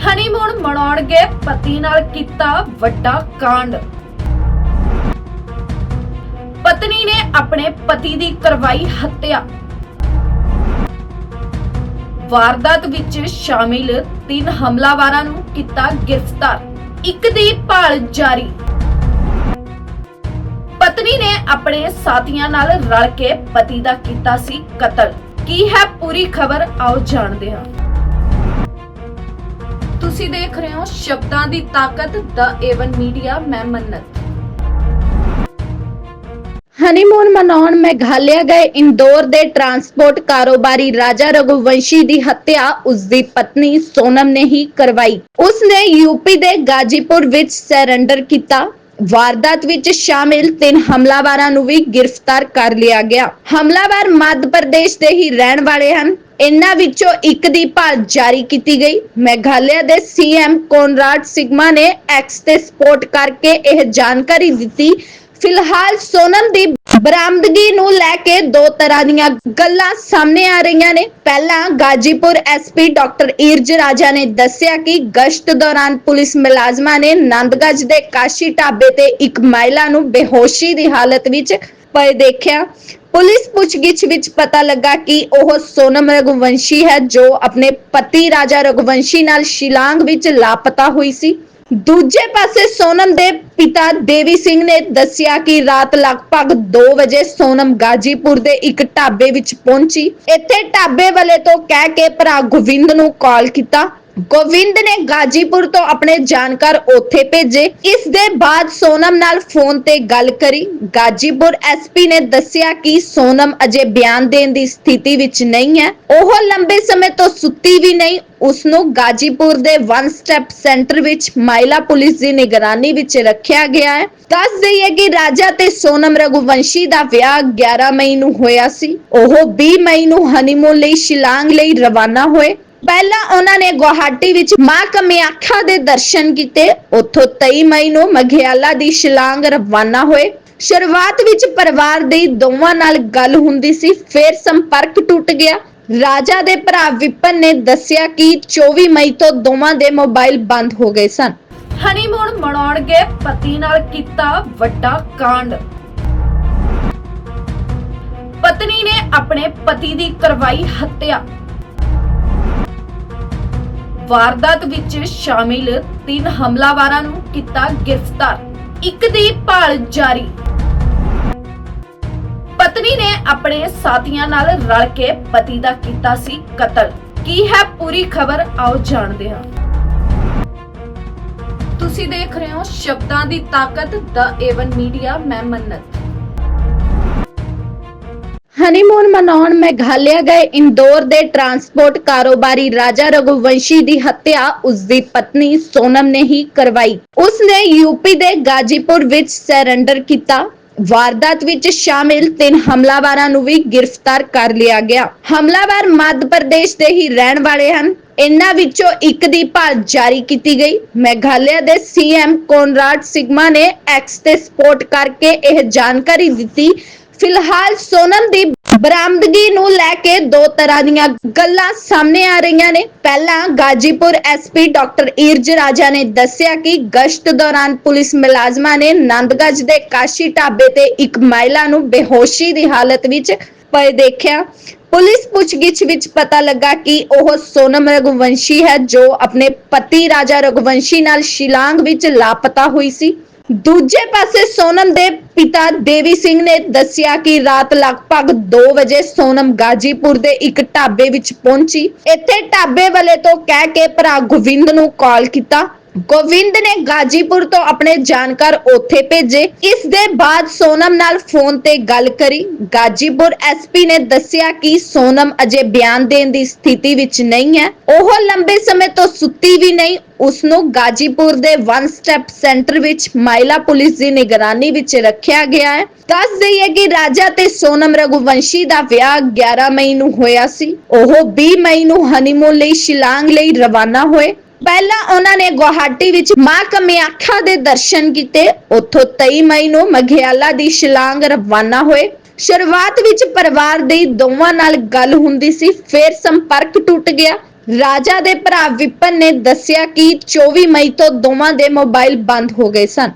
Honeymoon ਮਨਾਉਣਗੇ, ਪਤੀ ਨਾਲ ਕੀਤਾ ਵੱਡਾ ਕਾਂਡ। ਪਤਨੀ ਨੇ ਆਪਣੇ ਪਤੀ ਦੀ ਕਰਵਾਈ ਹੱਤਿਆ। ਵਾਰਦਾਤ ਵਿੱਚ ਸ਼ਾਮਿਲ ਤਿੰਨ ਹਮਲਾਵਾਰਾਂ ਨੂੰ ਕੀਤਾ ਗ੍ਰਿਫਤਾਰ। ਇੱਕ ਦੀ ਭਾਲ ਜਾਰੀ। ਪਤਨੀ ਨੇ ਆਪਣੇ ਸਾਥੀਆਂ ਨਾਲ ਰਲ ਕੇ ਪਤੀ ਦਾ ਕੀਤਾ ਸੀ ਕਤਲ। ਕੀ ਹੈ ਪੂਰੀ ਖਬਰ? ਆਓ ਜਾਣਦੇ ਹਾਂ। ਤੁਸੀਂ ਦੇਖ ਰਹੇ ਹੋ ਸ਼ਬਦਾਂ ਦੀ ਤਾਕਤ ਦਾ ਏਵਨ ਮੀਡੀਆ ਮੈਂ ਮੰਨਤ। ਹਨੀਮੂਨ ਮਨਾਉਣ ਮੇਘਾਲਿਆ ਗਏ ਇੰਦੌਰ ਦੇ ਟਰਾਂਸਪੋਰਟ ਕਾਰੋਬਾਰੀ ਰਾਜਾ ਰਘੁਵੰਸ਼ੀ ਦੀ ਹੱਤਿਆ ਉਸ ਦੀ ਪਤਨੀ ਸੋਨਮ ਨੇ ਹੀ ਕਰਵਾਈ। ਉਸ ਨੇ ਯੂਪੀ ਦੇ ਗਾਜੀਪੁਰ ਵਿੱਚ ਸਰੈਂਡਰ ਕੀਤਾ। ਵਾਰਦਾਤ ਵਿੱਚ ਸ਼ਾਮਿਲ ਤਿੰਨ ਹਮਲਾਵਰਾਂ ਨੂੰ ਵੀ ਗ੍ਰਿਫਤਾਰ ਕਰ ਲਿਆ ਗਿਆ। ਹਮਲਾਵਰ ਮੱਧ ਪ੍ਰਦੇਸ਼ ਦੇ ਹੀ ਰਹਿਣ ਵਾਲੇ ਹਨ। ਇਨ੍ਹਾਂ ਵਿੱਚੋਂ ਇੱਕ ਦੀ ਭਾਲ ਜਾਰੀ ਕੀਤੀ ਗਈ। ਮੇਘਾਲਿਆ ਦੇ ਸੀਐਮ ਕੋਨਰਾਡ ਸਿਗਮਾ ਨੇ ਐਕਸ ਤੇ ਸਪੋਰਟ ਕਰਕੇ ਇਹ ਜਾਣਕਾਰੀ ਦਿੱਤੀ। ਫਿਲਹਾਲ ਸੋਨਮ ਦੀ ਬਰਾਮਦਗੀ ਨੂੰ ਲੈ ਕੇ ਦੋ ਤਰ੍ਹਾਂ ਦੀਆਂ ਗੱਲਾਂ ਸਾਹਮਣੇ ਆ ਰਹੀਆਂ ਨੇ। ਪਹਿਲਾਂ ਗਾਜੀਪੁਰ ਐਸਪੀ ਡਾਕਟਰ ਈਰਜ ਰਾਜਾ ਨੇ ਦੱਸਿਆ ਕਿ ਗਸ਼ਤ ਦੌਰਾਨ ਪੁਲਿਸ ਮੁਲਾਜ਼ਮਾਂ ਨੇ ਨੰਦਗੰਜ ਦੇ ਕਾਸ਼ੀ ਢਾਬੇ ਤੇ ਇੱਕ ਮਹਿਲਾ ਨੂੰ ਬੇਹੋਸ਼ੀ ਦੀ ਹਾਲਤ ਵਿੱਚ ਪਏ ਦੇਖਿਆ। ਪੁਲਿਸ ਪੁੱਛਗਿੱਛ ਵਿੱਚ ਪਤਾ ਲੱਗਾ ਕਿ ਉਹ ਸੋਨਮ ਰਘੁਵੰਸ਼ੀ ਹੈ, ਜੋ ਆਪਣੇ ਪਤੀ ਰਾਜਾ ਰਘੁਵੰਸ਼ੀ ਨਾਲ ਸ਼ਿਲਾਂਗ ਵਿੱਚ ਲਾਪਤਾ ਹੋਈ ਸੀ। ਦੂਜੇ ਪਾਸੇ ਸੋਨਮ ਦੇ ਪਿਤਾ ਦੇਵੀ ਸਿੰਘ ਨੇ ਦੱਸਿਆ ਕਿ ਰਾਤ ਲਗਭਗ 2 ਵਜੇ ਸੋਨਮ ਗਾਜੀਪੁਰ ਦੇ ਇੱਕ ਢਾਬੇ ਵਿੱਚ ਪਹੁੰਚੀ। ਇੱਥੇ ਢਾਬੇ ਵਾਲੇ ਤੋਂ ਕਹਿ ਕੇ ਭਰਾ ਗੋਵਿੰਦ ਨੂੰ ਕਾਲ ਕੀਤਾ। ਗੋਵਿੰਦ ਨੇ ਗਾਜੀਪੁਰ ਤੋਂ ਆਪਣੇ ਜਾਣਕਾਰ ਉੱਥੇ ਭੇਜੇ। ਇਸ ਦੇ ਬਾਅਦ ਸੋਨਮ ਨਾਲ ਫੋਨ ਤੇ ਗੱਲ ਕਰੀ। ਗਾਜੀਪੁਰ ਐਸਪੀ ਨੇ ਦੱਸਿਆ ਕਿ ਸੋਨਮ ਅਜੇ ਬਿਆਨ ਦੇਣ ਦੀ ਸਥਿਤੀ ਵਿੱਚ ਨਹੀਂ ਹੈ। ਉਹ ਲੰਬੇ ਸਮੇਂ ਤੋਂ ਸੁੱਤੀ ਵੀ ਨਹੀਂ। ਉਸ ਨੂੰ ਗਾਜੀਪੁਰ ਦੇ ਵਨ ਸਟੈਪ ਸੈਂਟਰ ਵਿੱਚ ਮਹਿਲਾ ਪੁਲਿਸ ਦੀ ਨਿਗਰਾਨੀ ਵਿੱਚ ਰੱਖਿਆ ਗਿਆ ਹੈ। ਦੱਸ ਦਈਏ ਕਿ ਰਾਜਾ ਤੇ ਸੋਨਮ ਰਘੁਵੰਸ਼ੀ ਦਾ ਵਿਆਹ 11 ਮਈ ਨੂੰ ਹੋਇਆ ਸੀ। ਉਹ 20 ਮਈ ਨੂੰ ਹਨੀਮੂਨ ਲਈ ਸ਼ਿਲਾਂਗ ਲਈ ਰਵਾਨਾ ਹੋਏ। ਪਹਿਲਾਂ ਉਹਨਾਂ ਨੇ ਗੁਹਾਟੀ ਵਿੱਚ ਮਾਂ ਕਮਿਆਖਾ ਦੇ ਦਰਸ਼ਨ ਕੀਤੇ। ਉੱਥੋਂ 23 ਮਈ ਨੂੰ ਮਘਿਆਲਾ ਦੀ ਸ਼ਿਲਾਂਗ ਰਵਾਨਾ ਹੋਏ। ਸ਼ੁਰੂਆਤ ਵਿੱਚ ਪਰਿਵਾਰ ਦੇ ਦੋਵਾਂ ਨਾਲ ਗੱਲ ਹੁੰਦੀ ਸੀ, ਫਿਰ ਸੰਪਰਕ ਟੁੱਟ ਗਿਆ। ਰਾਜਾ ਦੇ ਭਰਾ ਵਿਪਨ ਨੇ ਦੱਸਿਆ ਕਿ 24 ਮਈ ਤੋਂ ਦੋਵਾਂ ਦੇ ਮੋਬਾਈਲ ਬੰਦ ਹੋ ਗਏ ਸਨ। ਹਨੀਮੂਨ ਮਨਾਉਣਗੇ ਪਤੀ ਨਾਲ ਕੀਤਾ ਵੱਡਾ ਕਾਂਡ। ਪਤਨੀ ਨੇ ਆਪਣੇ ਪਤੀ ਦੀ ਕਰਵਾਈ ਹੱਤਿਆ। ਵਾਰਦਾਤ ਵਿੱਚ ਸ਼ਾਮਿਲ ਤਿੰਨ ਹਮਲਾਵਰਾਂ ਨੂੰ ਕੀਤਾ ਗ੍ਰਿਫਤਾਰ। ਇੱਕ ਦੀ ਭਾਲ ਜਾਰੀ। ਪਤਨੀ ਨੇ ਆਪਣੇ ਸਾਥੀਆਂ ਨਾਲ ਰਲ ਕੇ ਪਤੀ ਦਾ ਕੀਤਾ ਸੀ ਕਤਲ। ਕੀ ਹੈ ਪੂਰੀ ਖਬਰ? ਆਓ ਜਾਣਦੇ ਹਾਂ। ਤੁਸੀਂ ਦੇਖ ਰਹੇ ਹੋ ਸ਼ਬਦਾਂ ਦੀ ਤਾਕਤ ਦਾ ਏਵਨ ਮੀਡੀਆ ਮੈਂ ਮੰਨਤ। ਹਨੀਮੂਨ ਮਨਾਉਣ ਮੇਘਾਲਿਆ ਗਏ ਇੰਦੌਰ ਦੇ ਟਰਾਂਸਪੋਰਟ ਕਾਰੋਬਾਰੀ ਰਾਜਾ ਰਘੁਵੰਸ਼ੀ ਦੀ ਹੱਤਿਆ ਉਸ ਦੀ ਪਤਨੀ ਸੋਨਮ ਨੇ ਹੀ ਕਰਵਾਈ। ਉਸ ਨੇ ਯੂਪੀ ਦੇ ਗਾਜੀਪੁਰ ਵਿੱਚ ਸਰੈਂਡਰ ਕੀਤਾ। ਵਾਰਦਾਤ ਵਿੱਚ ਸ਼ਾਮਿਲ ਤਿੰਨ ਹਮਲਾਵਰਾਂ ਨੂੰ ਵੀ ਗ੍ਰਿਫਤਾਰ ਕਰ ਲਿਆ ਗਿਆ। ਹਮਲਾਵਰ ਮੱਧ ਪ੍ਰਦੇਸ਼ ਦੇ ਹੀ ਰਹਿਣ ਵਾਲੇ ਹਨ। ਇਨ੍ਹਾਂ ਵਿੱਚੋਂ ਇੱਕ ਦੀ ਭਾਲ ਜਾਰੀ ਕੀਤੀ ਗਈ। ਮੇਘਾਲਿਆ ਦੇ ਸੀਐਮ ਕੋਨਰਾਡ ਸਿਗਮਾ ਨੇ ਐਕਸ ਤੇ ਸਪੋਰਟ ਕਰਕੇ ਇਹ ਜਾਣਕਾਰੀ ਦਿੱਤੀ ਫਿਲਹਾਲ ਸੋਨਮ ਦੀ ਬਰਾਮਦਗੀ ਨੂੰ ਲੈ ਕੇ ਦੋ ਤਰ੍ਹਾਂ ਦੀਆਂ ਗੱਲਾਂ ਸਾਹਮਣੇ ਆ ਰਹੀਆਂ ਨੇ। ਪਹਿਲਾਂ ਗਾਜੀਪੁਰ ਐਸਪੀ ਡਾਕਟਰ ਈਰਜ ਰਾਜਾ ਨੇ ਦੱਸਿਆ ਕਿ ਗਸ਼ਤ ਦੌਰਾਨ ਪੁਲਿਸ ਮੁਲਾਜ਼ਮਾਂ ਨੇ ਨੰਦਗੰਜ ਦੇ ਕਾਸ਼ੀ ਢਾਬੇ ਤੇ ਇੱਕ ਮਹਿਲਾ ਨੂੰ ਬੇਹੋਸ਼ੀ ਦੀ ਹਾਲਤ ਵਿੱਚ ਪਏ ਦੇਖਿਆ। ਪੁਲਿਸ ਪੁੱਛਗਿੱਛ ਵਿੱਚ ਪਤਾ ਲੱਗਾ ਕਿ ਉਹ ਸੋਨਮ ਰਘੁਵੰਸ਼ੀ ਹੈ, ਜੋ ਆਪਣੇ ਪਤੀ ਰਾਜਾ ਰਘੁਵੰਸ਼ੀ ਨਾਲ ਸ਼ਿਲਾਂਗ ਵਿੱਚ ਲਾਪਤਾ ਹੋਈ ਸੀ। ਦੂਜੇ ਪਾਸੇ ਸੋਨਮ ਦੇ ਪਿਤਾ ਦੇਵੀ ਸਿੰਘ ਨੇ ਦੱਸਿਆ ਕਿ ਰਾਤ ਲਗਭਗ 2 ਵਜੇ ਸੋਨਮ ਗਾਜੀਪੁਰ ਦੇ ਇੱਕ ਢਾਬੇ ਵਿੱਚ ਪਹੁੰਚੀ। ਇੱਥੇ ਢਾਬੇ ਵਾਲੇ ਤੋਂ ਕਹਿ ਕੇ ਭਰਾ ਗੋਵਿੰਦ ਨੂੰ ਕਾਲ ਕੀਤਾ। ਗੋਵਿੰਦ ਨੇ ਗਾਜੀਪੁਰ ਤੋਂ ਆਪਣੇ ਜਾਣਕਾਰ ਉੱਥੇ ਭੇਜੇ। ਇਸ ਦੇ ਬਾਅਦ ਸੋਨਮ ਨਾਲ ਫੋਨ ਤੇ ਗੱਲ ਕਰੀ। ਗਾਜੀਪੁਰ ਐਸਪੀ ਨੇ ਦੱਸਿਆ ਕਿ ਸੋਨਮ ਅਜੇ ਬਿਆਨ ਦੇਣ ਦੀ ਸਥਿਤੀ ਵਿੱਚ ਨਹੀਂ ਹੈ। ਉਹ ਲੰਬੇ ਸਮੇਂ ਤੋਂ ਸੁੱਤੀ ਵੀ ਨਹੀਂ। ਉਸ ਨੂੰ ਗਾਜੀਪੁਰ ਦੇ ਵਨ ਸਟੈਪ ਸੈਂਟਰ ਵਿੱਚ ਮਹਿਲਾ ਪੁਲਿਸ ਦੀ ਨਿਗਰਾਨੀ ਵਿੱਚ ਰੱਖਿਆ ਗਿਆ ਹੈ। ਦੱਸ ਦਈਏ ਕਿ ਰਾਜਾ ਤੇ ਸੋਨਮ ਰਘੁਵੰਸ਼ੀ ਦਾ ਵਿਆਹ 11 ਮਈ ਨੂੰ ਹੋਇਆ ਸੀ। ਉਹ 20 ਮਈ ਨੂੰ ਹਨੀਮੂਨ ਲਈ ਸ਼ਿਲਾਂਗ ਲਈ ਰਵਾਨਾ ਹੋਏ। ਪਹਿਲਾਂ ਉਹਨਾਂ ਨੇ ਗੁਹਾਟੀ ਵਿੱਚ ਮਾਂ ਕਮਿਆਖਾ ਦੇ ਦਰਸ਼ਨ ਕੀਤੇ। ਉੱਥੋਂ 23 ਮਈ ਨੂੰ ਮਘਿਆਲਾ ਦੀ ਸ਼ਿਲਾਂਗ ਰਵਾਨਾ ਹੋਏ। ਸ਼ੁਰੂਆਤ ਵਿੱਚ ਪਰਿਵਾਰ ਦੇ ਦੋਵਾਂ ਨਾਲ ਗੱਲ ਹੁੰਦੀ ਸੀ, ਫਿਰ ਸੰਪਰਕ ਟੁੱਟ ਗਿਆ। ਰਾਜਾ ਦੇ ਭਰਾ ਵਿਪਨ ਨੇ ਦੱਸਿਆ ਕਿ 24 ਮਈ ਤੋਂ ਦੋਵਾਂ ਦੇ ਮੋਬਾਈਲ ਬੰਦ ਹੋ ਗਏ ਸਨ।